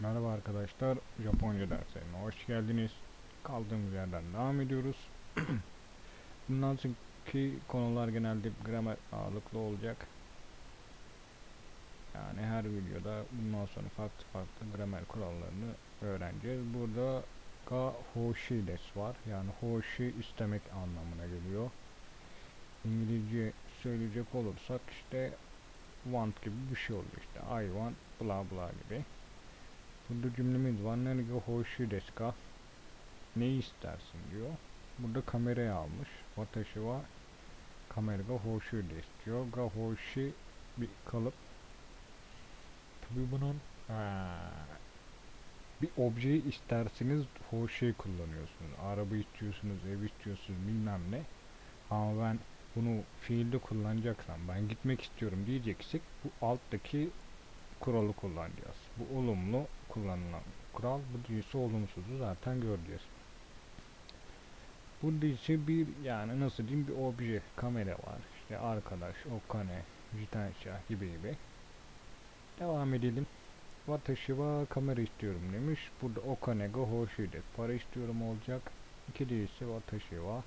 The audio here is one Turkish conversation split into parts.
Merhaba arkadaşlar, Japonca derslerine hoş geldiniz. Kaldığımız yerden devam ediyoruz. Bundan sonraki konular genelde gramer ağırlıklı olacak. Yani her videoda bundan sonra farklı farklı gramer kurallarını öğreneceğiz. Burada ga hoshi des var. Yani hoshi istemek anlamına geliyor. İngilizce söyleyecek olursak işte want gibi bir şey oluyor işte. I want bla bla gibi. Burada cümlemiz var. Nerede hoşu desu ka? Ne istersin diyor. Burada kamerayı almış. Watashi wa kamera ga hoşu desu diyor. Ga hoşu bir kalıp. Tabi bunun eee, bir objeyi isterseniz hoşuyu kullanıyorsunuz. Araba istiyorsunuz, ev istiyorsunuz bilmem ne. Ama ben bunu fiilde kullanacaksam ben gitmek istiyorum diyeceksek bu alttaki kuralı kullanacağız. Bu olumlu kullanılan kural. Bu ise olumsuzu zaten göreceğiz. Burada ise bir yani nasıl diyeyim bir obje kamera var. İşte arkadaş, okane, jitensha gibi gibi. Devam edelim. Watashi wa kamera istiyorum demiş. Burada okane ga hoşu de para istiyorum olacak. İki de ise watashi wa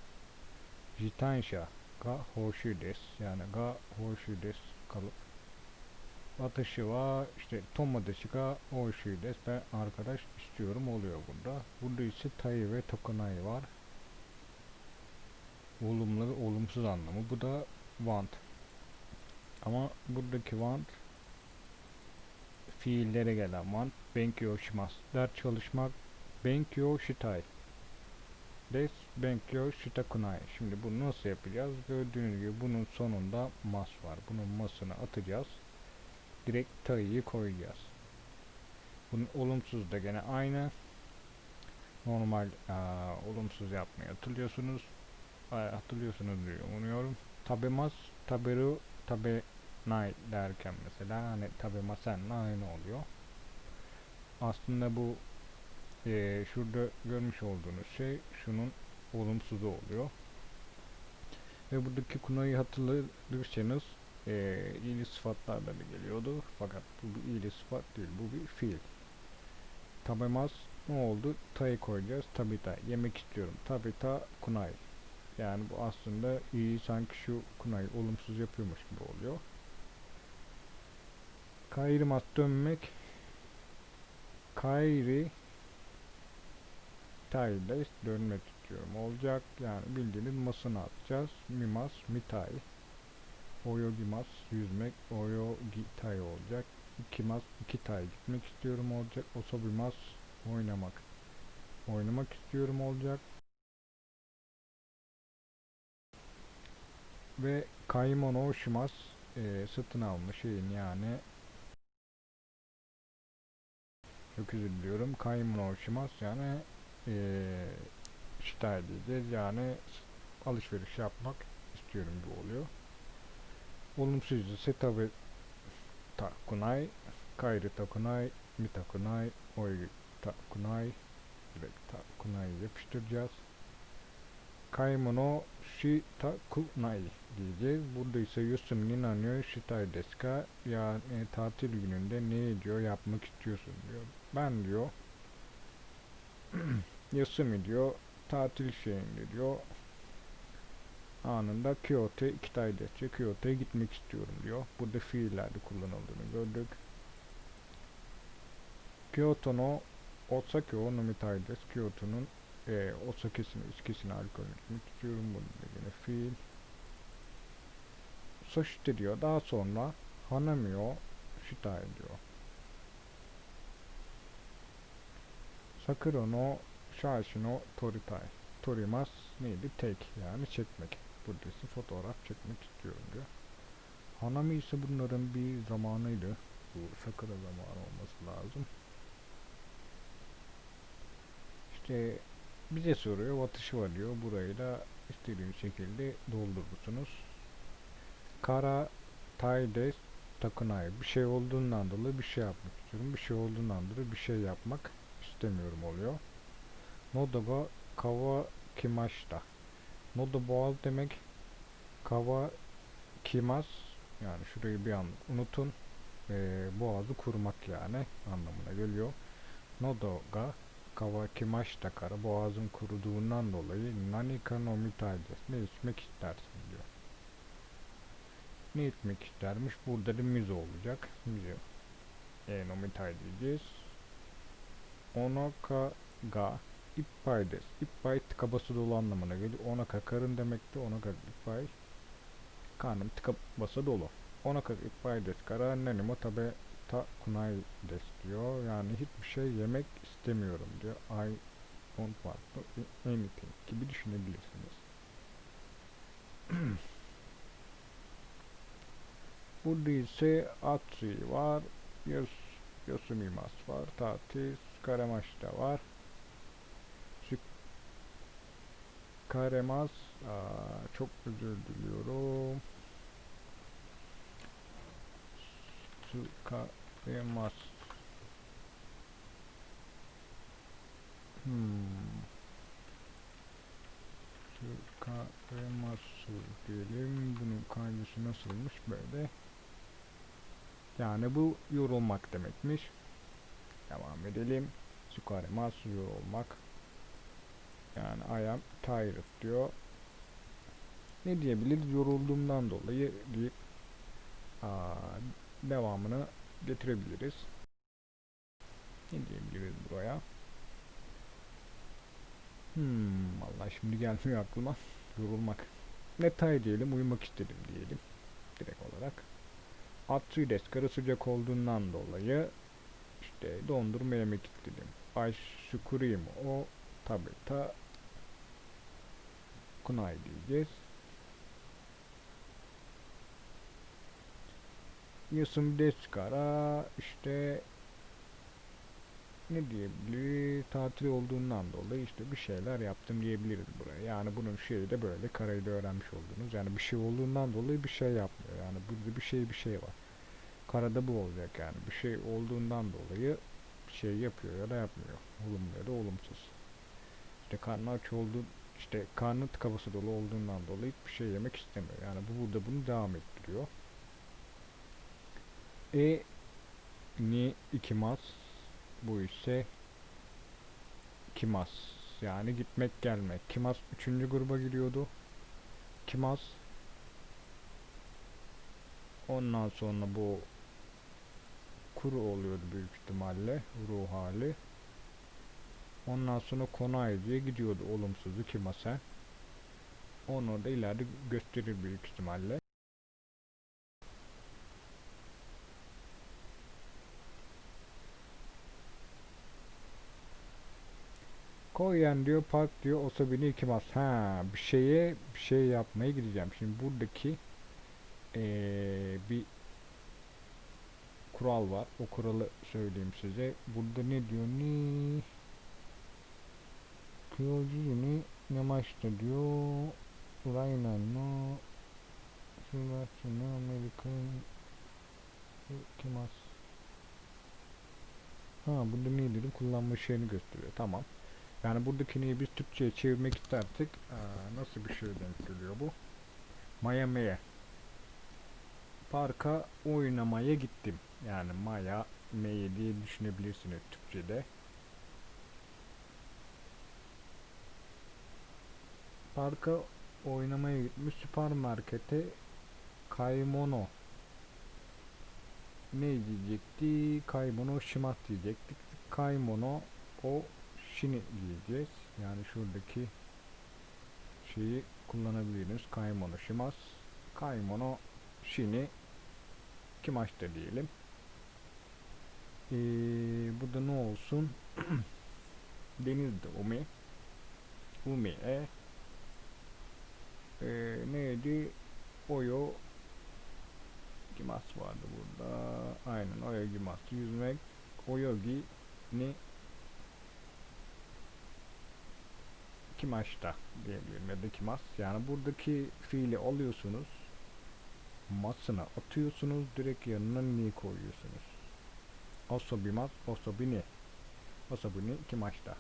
jitensha ga hoşu des yani ga hoşu des kalıp 私は işte tomodachi ga oishii desu ben arkadaş istiyorum oluyor burada. Burada ise tai ve tokunai var. Olumlu ve olumsuz anlamı. Bu da want. Ama buradaki want fiillere gelen want. Benkyo shimasu. Ders çalışmak. Benkyo shitai. Des benkyo shitakunai. Şimdi bunu nasıl yapacağız? Gördüğünüz gibi bunun sonunda mas var. Bunun masını atacağız direkt tayıyı koyacağız. Bunun olumsuz da gene aynı. Normal aa, olumsuz yapmayı hatırlıyorsunuz. Aa, hatırlıyorsunuz diye umuyorum. Tabemas, taberu, tabe nay derken mesela hani tabemasenle aynı oluyor. Aslında bu eee, şurada görmüş olduğunuz şey şunun olumsuzu oluyor. Ve buradaki kunayı hatırlarsanız e, iyili sıfatlarla da geliyordu. Fakat bu bir iyili sıfat değil. Bu bir fiil. Tabemaz ne oldu? Ta'yı koyacağız. Tabita. Yemek istiyorum. Tabita kunay. Yani bu aslında iyi sanki şu kunay olumsuz yapıyormuş gibi oluyor. Kayrimas dönmek. Kayri Tayles dönmek istiyorum olacak. Yani bildiğiniz masını atacağız. Mimas, mitay. Oyogimas yüzmek, oyogitai olacak. İkimas iki tay gitmek istiyorum olacak. Osobimas oynamak. Oynamak istiyorum olacak. Ve kaimono shimas e, satın alma şeyin yani çok özür diliyorum. Kaimono shimas yani e, shitai diyeceğiz. Yani alışveriş yapmak istiyorum gibi oluyor. Olumsuz ise tabi takunai, kairi takunai, mitakunai, oi takunai, direkt takunai yapıştıracağız. Kaimono shitakunai diyeceğiz. Burada ise Yusum Ninanyo shitai desu ka? Yani tatil gününde ne diyor yapmak istiyorsun diyor. Ben diyor Yusumi diyor tatil şeyinde diyor anında Kyoto desce Kyoto'ya gitmek istiyorum diyor. Burada fiillerde kullanıldığını gördük. Kyoto no Osaka o nomitai desu. Kyoto'nun e, Osaka'sını, içkisini alkol etmek istiyorum. Burada da yine fiil. Soşite diyor. Daha sonra Hanami o shitai diyor. Sakura no Shashi no toritai. Torimas neydi? Take yani çekmek buradası fotoğraf çekmek istiyorum diyor. Hanami ise bunların bir zamanıydı. Bu Sakura zamanı olması lazım. İşte bize soruyor vatışı var diyor. Burayı da istediğiniz şekilde doldurursunuz. Kara Taides Takunai bir şey olduğundan dolayı bir şey yapmak istiyorum. Bir şey olduğundan dolayı bir şey yapmak istemiyorum oluyor. Noda ga kawa kimashita. Noda boğaz demek. Kava kimas yani şurayı bir an unutun. Ee, boğazı kurmak yani anlamına geliyor. nodo ga kawakimashita kara boğazın kuruduğundan dolayı nanika no. Ne içmek istersin diyor. Ne içmek istermiş? Burada da mizo olacak. Mizo. E no diyeceğiz. Onaka ga ippai desu. Ippai tıka bası dolu anlamına geliyor. Onaka karın demekti. Onaka ippai karnım tıka basa dolu. Onaka ippai desu kara nenimo tabe ta kunai desu diyor. Yani hiçbir şey yemek istemiyorum diyor. I don't want to anything gibi düşünebilirsiniz. Burada ise Atsui var. Yos, Yosumimas var. Tatis, Karamaş'ta var. Karemas. Aa, çok özür diliyorum. Tsukaremas. Hmm. Tsukareması diyelim. Bunun kaydısı nasılmış böyle. Yani bu yorulmak demekmiş. Devam edelim. Tsukaremasu yorulmak. Yani I am tired diyor. Ne diyebiliriz? Yorulduğumdan dolayı deyip aa, devamını getirebiliriz. Ne diyebiliriz buraya? Hmm, vallahi şimdi gelmiyor aklıma. Yorulmak. Netai diyelim, uyumak istedim diyelim. Direkt olarak. Atsui desu, karı sıcak olduğundan dolayı işte dondurma yemek istedim. Ice cream o tabi ta kunai diyeceğiz. Yasumi desu kara işte ne diyebiliriz? Tatil olduğundan dolayı işte bir şeyler yaptım diyebiliriz buraya. Yani bunun şeyi de böyle karayı da öğrenmiş oldunuz. Yani bir şey olduğundan dolayı bir şey yapmıyor. Yani burada bir şey bir şey var. Karada bu olacak yani. Bir şey olduğundan dolayı şey yapıyor ya da yapmıyor. Olumlu ya da olumsuz. İşte karnı aç olduğu işte karnı tıkabası dolu olduğundan dolayı hiçbir şey yemek istemiyor. Yani bu burada bunu devam ettiriyor. E ni ikimas bu ise Kimas. Yani gitmek gelmek. Kimas 3. gruba giriyordu. Kimas ondan sonra bu kuru oluyordu büyük ihtimalle ruh hali. Ondan sonra Konai diye gidiyordu olumsuzu Kimase. Onu da ileride gösterir büyük ihtimalle. Koyen diyor park diyor Osabini ikimas. Ha bir şeye bir şey yapmaya gideceğim. Şimdi buradaki ee, bir kural var. O kuralı söyleyeyim size. Burada ne diyor? Ni Kyoji ni Nemaşta diyor. Raynan no Sivasya no Amerikan Kimas. Ha burada ne dedim? Kullanma şeyini gösteriyor. Tamam. Yani buradakini biz Türkçe'ye çevirmek istersek aa, nasıl bir şey denk geliyor bu? Miami'ye parka oynamaya gittim. Yani Maya Meye diye düşünebilirsiniz Türkçe'de. Parka oynamaya gitmiş süpermarkete kaymono ne diyecekti? Kaymono shimat diyecektik. Kaymono o shini diyeceğiz. Yani şuradaki şeyi kullanabiliriz. Kaymono shimas. Kaymono shini kimashita diyelim. Ee, burada ne olsun? Denizde umi. Umi e. Ee, neydi? Oyo Gimas vardı burada. Aynen Oyo Gimas. Yüzmek. Oyogi ni Kimaşta diyebilirim ya da Kimas. Yani buradaki fiili alıyorsunuz. Masına atıyorsunuz. Direkt yanına ni koyuyorsunuz. Osobimas, osobini. Osobini Kimaşta.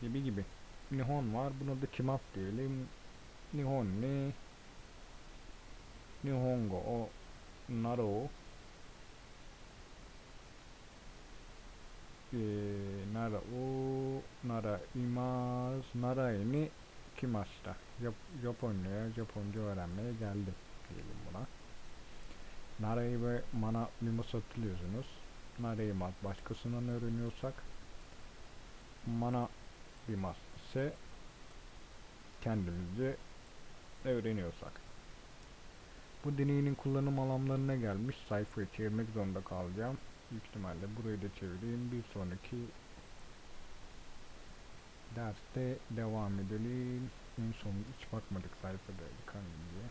Gibi gibi. Nihon var. Buna da Kimas diyelim. Nihon ni Nihongo o Naro nara o nara imaz nara ini kimasta Jap Japonya'ya Japonca öğrenmeye geldim diyelim buna. Nara'yı ve mana mimo satılıyorsunuz. Nara'yı başkasından öğreniyorsak mana bimas ise kendimizce öğreniyorsak. Bu deneyin kullanım alanlarına gelmiş sayfayı çevirmek zorunda kalacağım. Büyük ihtimalle burayı da çevireyim. Bir sonraki derste devam edelim. En son hiç bakmadık sayfada yıkanım diye.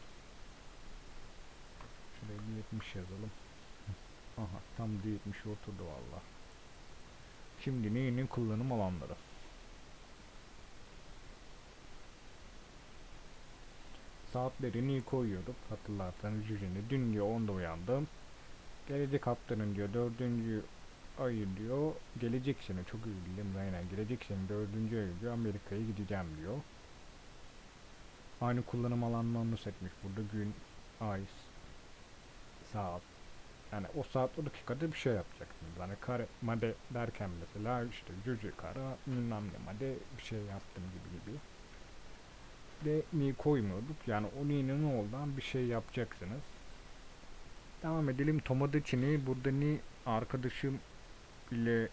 Şuraya bir 70 yazalım. Aha tam da 70 oturdu valla. Şimdi neyinin kullanım alanları. Saatlerini koyuyorduk. Hatırlarsanız yüzünü. Dün diyor 10'da uyandım. Gelecek haftanın diyor dördüncü ayı diyor. Gelecek sene çok üzüldüm aynen. Gelecek sene dördüncü ayı diyor. Amerika'ya gideceğim diyor. Aynı kullanım alanlarını seçmiş. Burada gün, ay, saat. Yani o saat o dakikada bir şey yapacaksınız. Hani kare made derken mesela işte cüce kara bilmem ne made bir şey yaptım gibi gibi. De ni koymuyorduk. Yani o ni'nin oldan bir şey yapacaksınız. Devam edelim. Tomodachi'ni burada ni arkadaşım ile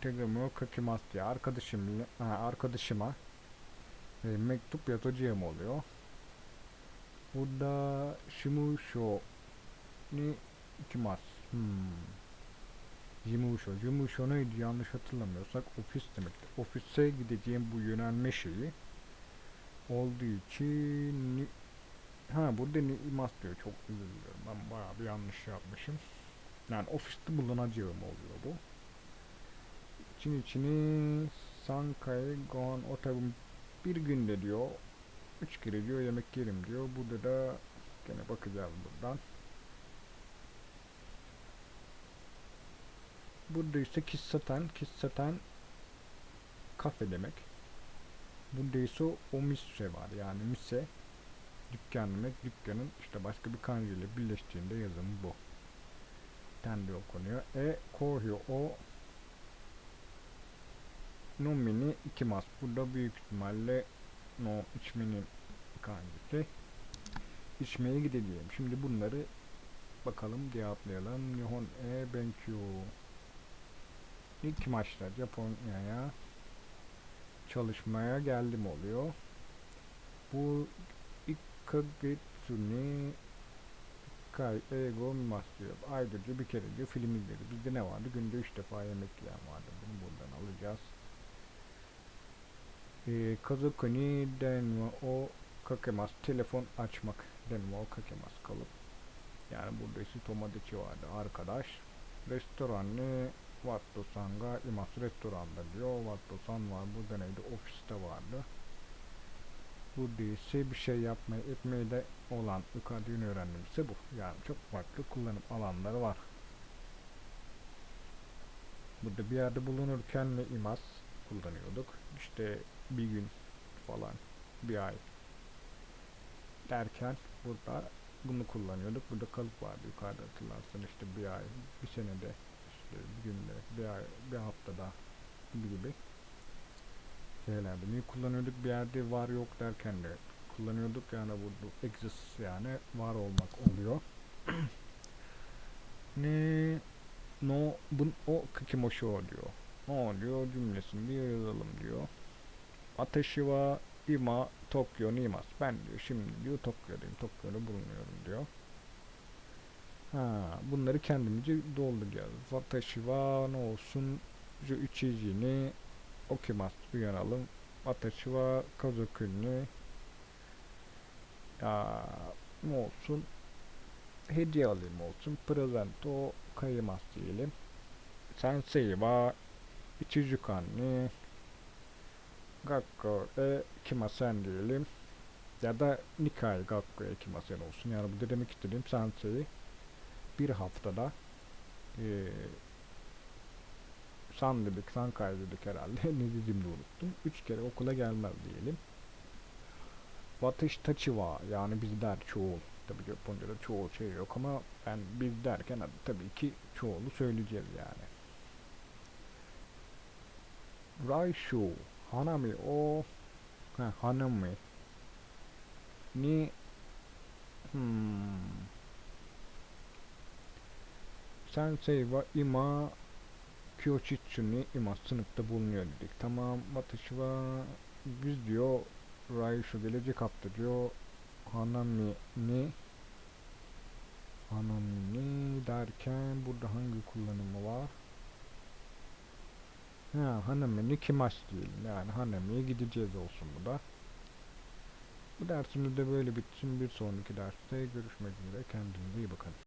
Tegamo Kakimas diye arkadaşım ha, arkadaşıma e, mektup yazacağım oluyor. Burada Shimusho ni ikimas. Hmm. Jimusho. Jimusho neydi yanlış hatırlamıyorsak ofis demektir. Ofise gideceğim bu yönelme şeyi olduğu için ha burada ni imas diyor. Çok özür. Ben bayağı bir yanlış yapmışım. Yani ofiste bulunacağım oluyor bu. İçin içini Sankai Gohan o tabi bir günde diyor üç kere diyor yemek yerim diyor. Burada da gene bakacağız buradan. Burada ise Kissaten, Kissaten kafe demek. Burada ise o mise var yani mise dükkan demek. Dükkanın işte başka bir kanji ile birleştiğinde yazımı bu. Tendi okunuyor. E kohyo o nomini ikimas. Burada büyük ihtimalle no içmenin kanjisi. İçmeye gideceğim. Şimdi bunları bakalım cevaplayalım. Nihon e benkyo. İlk maçta Japonya'ya çalışmaya geldim oluyor. Bu Ikagetsuni Kai Ego Mimas diyor. Bir kere diyor film izledi. Bizde ne vardı? Günde üç defa yemek yiyen vardı. Bunu buradan alacağız. Ee, Kazukuni denwa o kakemas. Telefon açmak denwa o kakemas kalıp. Yani burada ise Tomodachi vardı arkadaş. Restoranı Watto-san ga imas restoranda diyor. Watto-san var. Burada neydi? Ofiste vardı. Burada ise bir şey yapmayı etmeyi de olan yukarıda yeni öğrendiğimse bu. Yani çok farklı kullanım alanları var. Burada bir yerde bulunurken ve imas kullanıyorduk. İşte bir gün falan bir ay derken burada bunu kullanıyorduk. Burada kalıp vardı yukarıda hatırlarsan işte bir ay, bir senede bir günde, bir ay, bir haftada gibi gibi şeylerde. Neyi kullanıyorduk bir yerde var yok derken de kullanıyorduk yani burada exist yani var olmak oluyor. ne no bun o kikimoshi o diyor. No diyor cümlesini diyor yazalım diyor. Ateşi wa ima Tokyo ni imasu. Ben diyor şimdi diyor Tokyo'dayım. Tokyo'da bulunuyorum diyor. Ha, bunları kendimizce dolduracağız. Watashi wa ne olsun? Şu içicini okumasu uyanalım. Watashi wa kazoku ni ya ne olsun? Hediye alayım olsun. Presento kayımasu diyelim. Sensei wa ichijukan ni Gakko e kimasen diyelim. Ya da Nikai Gakko e kimasen olsun. Yani burada demek istediğim sensei bir haftada eee san dedik, san kaydedik herhalde. ne dediğimi de unuttum. Üç kere okula gelmez diyelim. Watashi tachi wa yani biz der çoğul. Tabii Japonca'da çoğul şey yok ama ben biz derken tabii ki çoğulu söyleyeceğiz yani. Raishu. Hanami o. Ha, hanami. Ni. Hmm. Sensei wa ima Kyoshitsu ni ima sınıfta bulunuyor dedik. Tamam. Watashi wa biz diyor Raishu gelecek hafta diyor Hanami ni Hanami ni derken burada hangi kullanımı var? Ha, Hanami ni kimash diyelim. Yani Hanami'ye gideceğiz olsun bu da. Bu dersimiz de böyle bitsin. Bir sonraki derste görüşmek üzere. Kendinize iyi bakın.